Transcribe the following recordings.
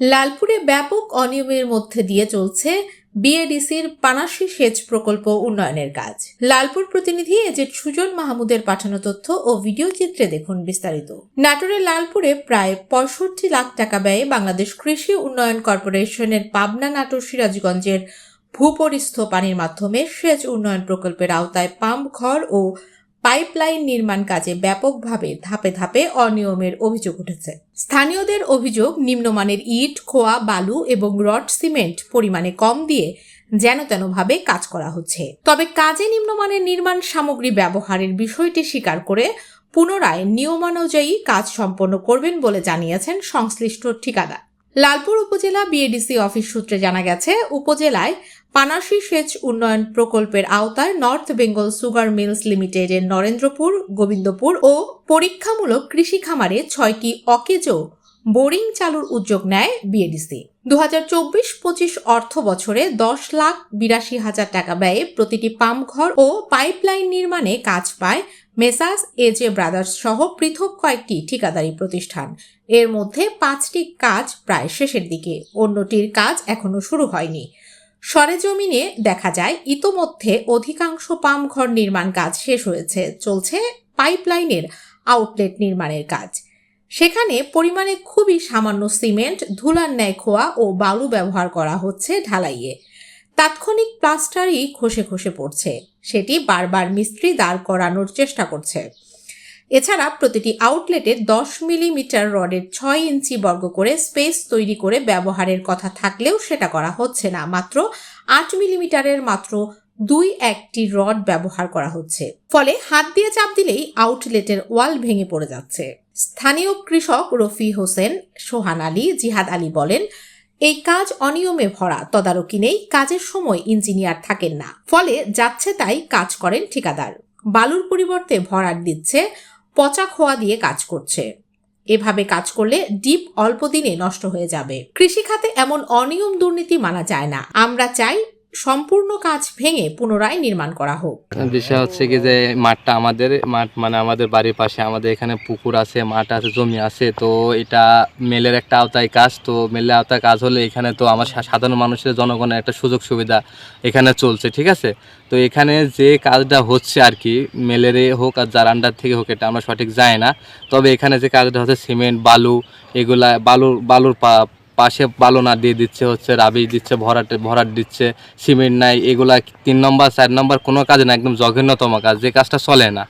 লালপুরে ব্যাপক অনিয়মের মধ্যে দিয়ে চলছে বিএডিসির পানাশি সেচ প্রকল্প উন্নয়নের কাজ। লালপুর প্রতিনিধি এজেট সুজন মাহমুদের পাঠানো তথ্য ও ভিডিও চিত্রে দেখুন বিস্তারিত। নাটোরের লালপুরে প্রায় পঁয়ষট্টি লাখ টাকা ব্যয়ে বাংলাদেশ কৃষি উন্নয়ন কর্পোরেশনের পাবনা নাটোর সিরাজগঞ্জের ভূপরিস্থ পানির মাধ্যমে সেচ উন্নয়ন প্রকল্পের আওতায় পাম্প, ঘর ও পাইপলাইন নির্মাণ কাজে ব্যাপকভাবে ধাপে ধাপে অনিয়মের অভিযোগ উঠেছে। স্থানীয়দের অভিযোগ, নিম্নমানের ইট, খোয়া, বালু এবং রড সিমেন্ট পরিমাণে কম দিয়ে যেন তেনভাবে কাজ করা হচ্ছে। তবে কাজে নিম্নমানের নির্মাণ সামগ্রী ব্যবহারের বিষয়টি স্বীকার করে পুনরায় নিয়মানুযায়ী কাজ সম্পন্ন করবেন বলে জানিয়েছেন সংশ্লিষ্ট ঠিকাদার। লালপুর উপজেলা বিএডিসি অফিস সূত্রে জানা গেছে, উপজেলায় পানাশি সেচ উন্নয়ন প্রকল্পের আওতায় নর্থ বেঙ্গল সুগার মিলস লিমিটেডের নরেন্দ্রপুর, গোবিন্দপুর ও পরীক্ষামূলক কৃষি খামারে ছয়টি অকেজো বোরিং চালুর উদ্যোগ নেয় বিএডিসি দু হাজার চব্বিশ পঁচিশ অর্থ বছরে দশ লাখ বিরাশি হাজার টাকা ব্যয়ে প্রতিটি পাম্প ঘর ও পাইপলাইন নির্মাণে কাজ পায় মেসাস এজে ব্রাদার্স সহ পৃথক কয়েকটি ঠিকাদারি প্রতিষ্ঠান। এর মধ্যে পাঁচটি কাজ প্রায় শেষের দিকে। অন্যটির কাজ এখনও শুরু হয়নি। সরেজমিনে দেখা যায়, ইতোমধ্যে অধিকাংশ পাম্প ঘর নির্মাণ কাজ শেষ হয়েছে, চলছে পাইপলাইনের আউটলেট নির্মাণের কাজ। সেখানে পরিমাণে খুবই সামান্য সিমেন্ট, ধুলার ন্যায় খোয়া ও বালু ব্যবহার করা হচ্ছে ঢালাইয়ে। তাৎক্ষণিক প্লাস্টারই খসে খসে পড়ছে। সেটি বারবার মিস্ত্রি দাঁড় করানোর চেষ্টা করছে। এছাড়া প্রতিটি আউটলেটে দশ মিলিমিটার রডের ছয় ইঞ্চি বর্গ করে স্পেস তৈরি করে ব্যবহারের কথা থাকলেও সেটা করা হচ্ছে না। মাত্র আট মিলিমিটারের মাত্র দুই একটি রড ব্যবহার করা হচ্ছে। ফলে হাত দিয়ে চাপ দিলেই আউটলেটের ওয়াল ভেঙে পড়ে যাচ্ছে। স্থানীয় কৃষক রফি হোসেন, সোহান আলী, জিহাদ আলী বলেন, এই কাজ অনিয়মে ভরা, তদারকি নেই, কাজের সময় ইঞ্জিনিয়ার থাকেন না। ফলে যাচ্ছে তাই কাজ করেন ঠিকাদার। বালুর পরিবর্তে ভরাট দিচ্ছে পচা খোয়া দিয়ে কাজ করছে। এভাবে কাজ করলে ডিপ অল্প দিনে নষ্ট হয়ে যাবে। কৃষিখাতে এমন অনিয়ম দুর্নীতি মানা যায় না। আমরা চাই সম্পূর্ণ কাজ ভেঙে পুনরায় নির্মাণ করা হোক। বিষয় হচ্ছে কি যে মাঠটা আমাদের, মাঠ মানে আমাদের বাড়ির পাশে, আমাদের এখানে পুকুর আছে, মাঠ আছে, জমি আছে, তো এটা মেলের একটা আওতায় কাজ, তো মেলের আওতায় কাজ হলে এখানে তো আমার সাধারণ মানুষের জনগণের একটা সুযোগ সুবিধা এখানে চলছে, ঠিক আছে? তো এখানে যে কাজটা হচ্ছে আর কি, মেলেরে হোক আর যার আন্ডার থেকে হোক, এটা আমরা সঠিক জানি না। তবে এখানে যে কাজটা হচ্ছে সিমেন্ট, বালু, এগুলা, বালুর বালুর পাশে বালু না দিয়ে দিচ্ছে হচ্ছে, রাবি দিচ্ছে, ভরাট ভরাট দিচ্ছে, সিমেন্ট নাই, এগুলা তিন নম্বর, চার নম্বর কোনো কাজ না, একদম জঘন্যতম কাজ, যে কাজটা চলে না।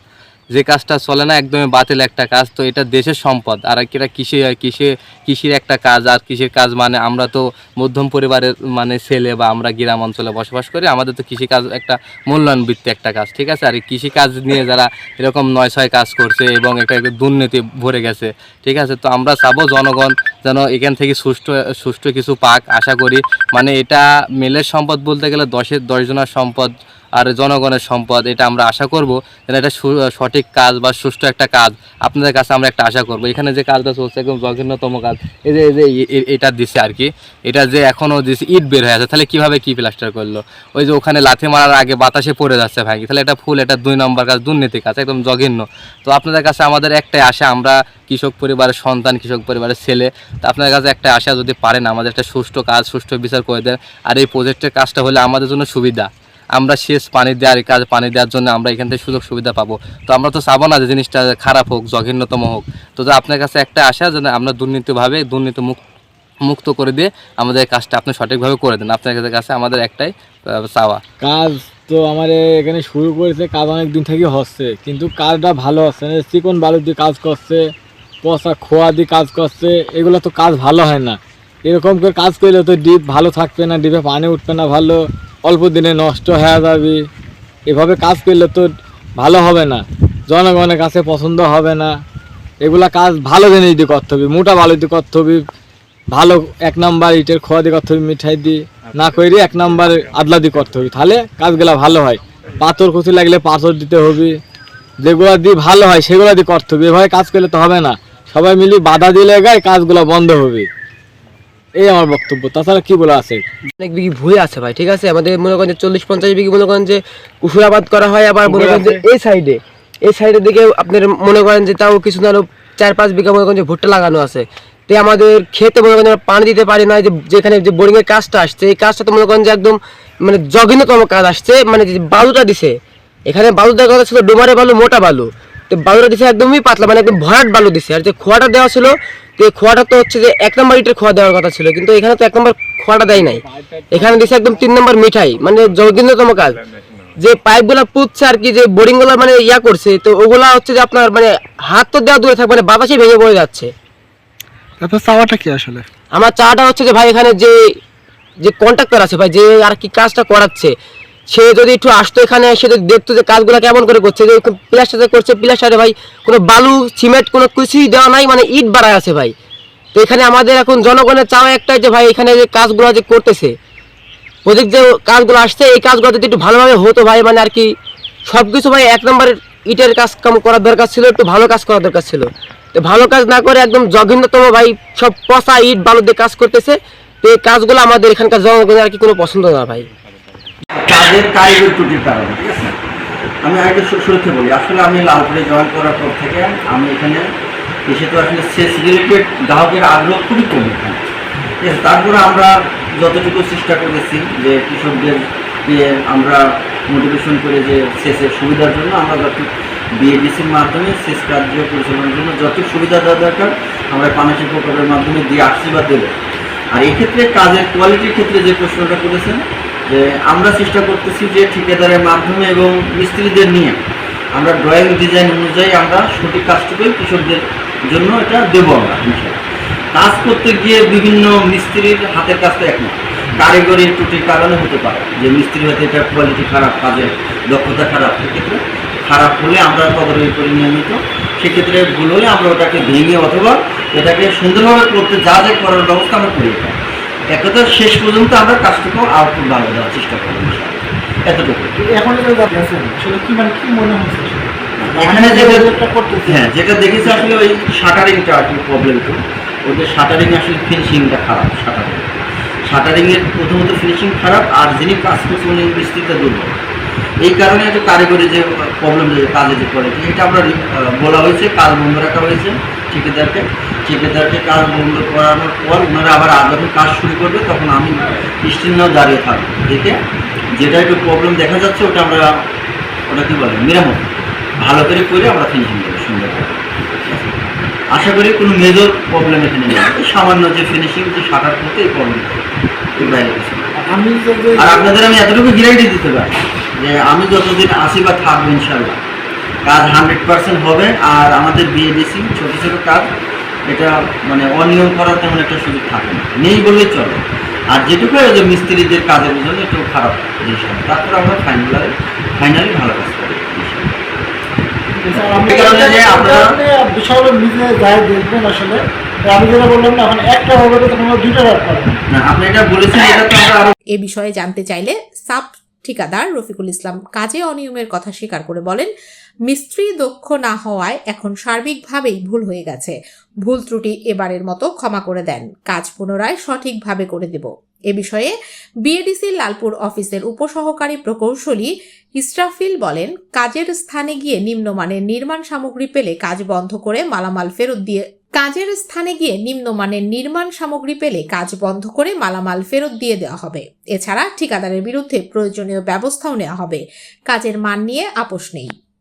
যে কাজটা চলে না, একদমই বাতিল একটা কাজ, তো এটা দেশের সম্পদ। আর কিরা কৃষি কৃষি, কৃষির একটা কাজ, আর কৃষির কাজ মানে আমরা তো মধ্যম পরিবারের মানে ছেলে বা আমরা গ্রাম অঞ্চলে বসবাস করি, আমাদের তো কৃষিকাজ একটা মূল্যায়ন বৃত্তি একটা কাজ, ঠিক আছে? আর এই কৃষিকাজ নিয়ে যারা এরকম নয় ছয় কাজ করছে এবং এটা দুর্নীতি ভরে গেছে, ঠিক আছে? তো আমরা চাবো জনগণ যেন এখান থেকে সুষ্ঠু সুষ্ঠু কিছু পাক। আশা করি মানে এটা মেলের সম্পদ বলতে গেলে দশের দশজনের সম্পদ আর জনগণের সম্পদ, এটা আমরা আশা করব যেন এটা সঠিক কাজ বা সুষ্ঠু একটা কাজ আপনাদের কাছে আমরা একটা আশা করব। এখানে যে কাজটা চলছে একদম জঘন্যতম কাজ, এই যে এই যে এটা দিছে আর কি। এটা যে এখনও দিছে, ইট বের হয়ে আছে। তাহলে কীভাবে কী প্লাস্টার করল? ওই যে ওখানে লাথি মারার আগে বাতাসে পড়ে যাচ্ছে ভাই। তাহলে এটা ফুল, এটা দুই নম্বর কাজ, দুর্নীতি কাজ, একদম জঘন্য। তো আপনাদের কাছে আমাদের একটাই আশা, আমরা কৃষক পরিবারের সন্তান, কৃষক পরিবারের ছেলে তো আপনার কাছে একটা আশা যদি পারেন, আমাদের একটা সুষ্ঠু কাজ, সুষ্ঠু বিচার করে দেন। আর এই প্রজেক্টের কাজটা হলে আমাদের জন্য সুবিধা। আমরা শেষ পানি দেওয়ার কাজ পানি দেওয়ার জন্য আমরা এখান থেকে সুযোগ সুবিধা পাবো। তো আমরা তো চাবো না যে জিনিসটা খারাপ হোক, জঘন্যতম হোক। তো আপনার কাছে একটা আশা যেন আমরা দুর্নীতিভাবে দুর্নীতি মুক্ত মুক্ত করে দিয়ে আমাদের কাজটা আপনি সঠিকভাবে করে দেন। আপনার কাছে আমাদের একটাই চাওয়া। কাজ তো আমার এখানে শুরু করেছে, কাজ অনেক দিন থেকে হচ্ছে। কিন্তু কাজটা ভালো হচ্ছে চিকন বালু দিয়ে কাজ করছে পচা খোয়া দিয়ে কাজ করছে, এগুলো তো কাজ ভালো হয় না। এরকম করে কাজ করলে তো ডিপ ভালো থাকবে না, ডিপে পানি উঠবে না ভালো, অল্প দিনে নষ্ট হয়ে যাবে। এভাবে কাজ করলে তো ভালো হবে না, জনগণের কাছে পছন্দ হবে না। এগুলা কাজ ভালো জিনিস দিয়ে করতে হবে, মোটা ভালো দিয়ে করতে হবে, ভালো এক নাম্বার ইটের খোয়া দিয়ে করতে হবে, মিঠাই দিয়ে, না করে এক নাম্বার আদলা দিয়ে করতে হবে। তাহলে কাজগুলা ভালো হয়। পাথর কুচি লাগলে পাথর দিতে হবে, যেগুলো দিয়ে ভালো হয় সেগুলো দিয়ে করতে হবে। এভাবে কাজ করলে তো হবে না। সবাই মিলে বাধা দিলে গায়ে কাজগুলো বন্ধ হবে। এই আমার বক্তব্য। তাছাড়া কি বলে আছে? অনেক বিঘি ভুঁই আছে ভাই ঠিক আছে? আমাদের মনে করেন যে চল্লিশ পঞ্চাশ বিঘি মনে করেন যে কুসুরাবাদ করা হয় আবার মনে করেন যে এই সাইডে এই সাইডের দিকে আপনার মনে করেন যে তাও কিছু না চার পাঁচ বিঘা মনে করেন যে ভুট্টা লাগানো আছে। তো আমাদের খেতে মনে করেন পানি দিতে পারি না যে যেখানে যে বোরিং এর কাজটা আসছে এই কাজটা তো মনে করেন যে একদম মানে জঘন্যতম কাজ আসছে মানে বালুটা দিছে। এখানে বালু দেওয়ার কথা ছিল ডোমারে বালু মোটা বালু। তো বালুটা দিছে একদমই পাতলা মানে একদম ভরাট বালু দিছে। আর যে খোয়াটা দেওয়া ছিল তো এই খোয়াটা তো হচ্ছে যে এক নম্বর ইটের খোয়া দেওয়ার কথা ছিল কিন্তু এখানে তো এক নম্বর খোয়াটা দেয় নাই। এখানে দিছে একদম তিন নম্বর মিঠাই মানে জঘন্যতম কাজ। যে পাইপগুলো পুঁতছে আর কি যে বোরিংগুলো মানে ইয়া করছে তো ওগুলা হচ্ছে যে আপনার মানে হাত তো দেওয়া দূরে থাকবে মানে বাতাসে ভেঙে পড়ে যাচ্ছে। আপনার চাওয়াটা কি আসলে? আমার চাটা হচ্ছে যে ভাই এখানে যে যে কন্ট্রাক্টর আছে ভাই যে আর কি কাজটা করাচ্ছে সে যদি একটু আসতো এখানে, সে যদি দেখতো যে কাজগুলো কেমন করে করছে, যে প্লাস্টারে করছে প্লাস্টারে ভাই কোনো বালু, সিমেন্ট কোনো কিছুই দেওয়া নাই মানে ইট বাড়ায় আছে ভাই। তো এখানে আমাদের এখন জনগণের চাওয়া একটাই যে ভাই এখানে যে কাজগুলো যে করতেছে প্রজেক্ট যে কাজগুলো আসছে, এই কাজগুলো যদি একটু ভালোভাবে হতো ভাই মানে আর কি সব কিছু ভাই এক নম্বরের ইটের কাজ কাম করার দরকার ছিল, একটু ভালো কাজ করার দরকার ছিল। তো ভালো কাজ না করে একদম জঘন্যতম ভাই সব পচা ইট বালু দিয়ে কাজ করতেছে, তো এই কাজগুলো আমাদের এখানকার জনগণের আর কি কোনো পছন্দ না ভাই। কাজের কারিগর ত্রুটির কারণে, ঠিক আছে? আমি আগে শুরুতে বলি। আসলে আমি লালপুরে জয়েন করার পর থেকে আমি এখানে এসে তো আসলে সেচ রিলেটেড গ্রাহকের আগ্রহ খুবই কম এখানে। ঠিক আছে? তারপরে আমরা যতটুকু চেষ্টা করেছি যে কৃষকদের দিয়ে আমরা মোটিভেশন করে যে সেচের সুবিধার জন্য আমরা যত বিএডিসির মাধ্যমে সেচ কার্য পরিচালনার জন্য যত সুবিধা দেওয়া দরকার, আমরা পানাশি প্রকল্পের মাধ্যমে দিয়ে আসছি বা দেবো। আর এক্ষেত্রে কাজের কোয়ালিটির ক্ষেত্রে যে প্রশ্নটা করেছেন যে আমরা চেষ্টা করতেছি যে ঠিকাদারের মাধ্যমে এবং মিস্ত্রিদের নিয়ে আমরা ড্রয়িং ডিজাইন অনুযায়ী আমরা সঠিক কাজটুকুই কৃষকদের জন্য এটা দেবো আমরা। কাজ করতে গিয়ে বিভিন্ন মিস্ত্রির হাতের কাজটা এক না কারিগরি ত্রুটির কারণে হতে পারে যে মিস্ত্রি হয়তো এটা কোয়ালিটি খারাপ, কাজের দক্ষতা খারাপ, সেক্ষেত্রে খারাপ হলে আমরা তদারকি করি নিয়মিত, সেক্ষেত্রে ভুল হলে আমরা ওটাকে ভেঙে অথবা এটাকে সুন্দরভাবে করতে যা যা করার ব্যবস্থা আমরা করি এটা শেষ পর্যন্ত আমরা কাজটুকু আউটপুট ভালো দেওয়ার চেষ্টা করি ইনশাআল্লাহ। এতটুকু। এখন যে সেটা কি মানে কি মনে হচ্ছে? এখানে যেটা যেটা হ্যাঁ যেটা দেখেছি আসলে ওই শাটারিংটা আর কি প্রবলেম তো ওদের শাটারিং আসলে ফিনিশিংটা খারাপ শাটারিং। শাটারিংয়ের প্রথমত ফিনিশিং খারাপ আর যিনি কাজ করছে উনি মিস্ত্রিটা দুর্বল। এই কারণে একটা কারিগরি যে প্রবলেম যে কাজে যে কোয়ালিটি এটা আমরা বলা হয়েছে কাজ বন্ধ রাখা হয়েছে। ঠিকাদারকে ঠিকাদারকে কাজ বন্ধ করানোর পর ওনারা আবার যখন কাজ শুরু করবে তখন আমি স্টিন্ন দাঁড়িয়ে থাকব। দেখে যেটা একটু প্রবলেম দেখা যাচ্ছে ওটা আমরা ওটা কী বলে মেরামত। ভালো করে করে আমরা ফিনিশিং দেবো সুন্দর করে আশা করি কোনো মেজর প্রবলেম এখানে নেই। সামান্য যে ফিনিশিং যে শাটার করতে এই প্রবলেম। আমি আর আপনাদের আমি এতটুকু গ্যারান্টি দিতে পারি যে আমি যতদিন আসি বা থাকব ইনশাল্লাহ কাজ হান্ড্রেড পার্সেন্ট হবে আর আমাদের বিএডিসি ছোটো ছোটো কাজ এটা মানে অনিয়ম করার তেমন একটা সুযোগ থাকে না। নেই বললেই চলে। আর যেটুকু ওই যে মিস্ত্রিদের কাজের জন্য একটু খারাপ জিনিস হয় তারপরে আমরা ফাইনালি ফাইনালি ভালো কাজ করি। ইনশাআল্লাহ। আমি এই কারণে যে আপনারা- বিষয়গুলো নিজে যাই দেখবেন আসলে। আমি যেটা বললাম না এখন একটা হবে তো তোমরা দুইটা রাখ না আপনি এটা বলেছেন এটা তো আমরা এ বিষয়ে জানতে চাইলে সাব ঠিকাদার রফিকুল ইসলাম কাজে অনিয়মের কথা স্বীকার করে বলেন, মিস্ত্রি দক্ষ না হওয়ায় এখন সার্বিকভাবেই ভুল হয়ে গেছে। ভুল ত্রুটি এবারের মতো ক্ষমা করে দেন। কাজ পুনরায় সঠিকভাবে করে দেব। এ বিষয়ে বিএডিসি লালপুর অফিসের উপসহকারী প্রকৌশলী ইসরাফিল বলেন, কাজের স্থানে গিয়ে নিম্নমানের নির্মাণ সামগ্রী পেলে কাজ বন্ধ করে মালামাল ফেরত দিয়ে কাজের স্থানে গিয়ে নিম্নমানের নির্মাণ সামগ্রী পেলে কাজ বন্ধ করে মালামাল ফেরত দিয়ে দেওয়া হবে। এছাড়া ঠিকাদারের বিরুদ্ধে প্রয়োজনীয় ব্যবস্থাও নেওয়া হবে। কাজের মান নিয়ে আপোষ নেই।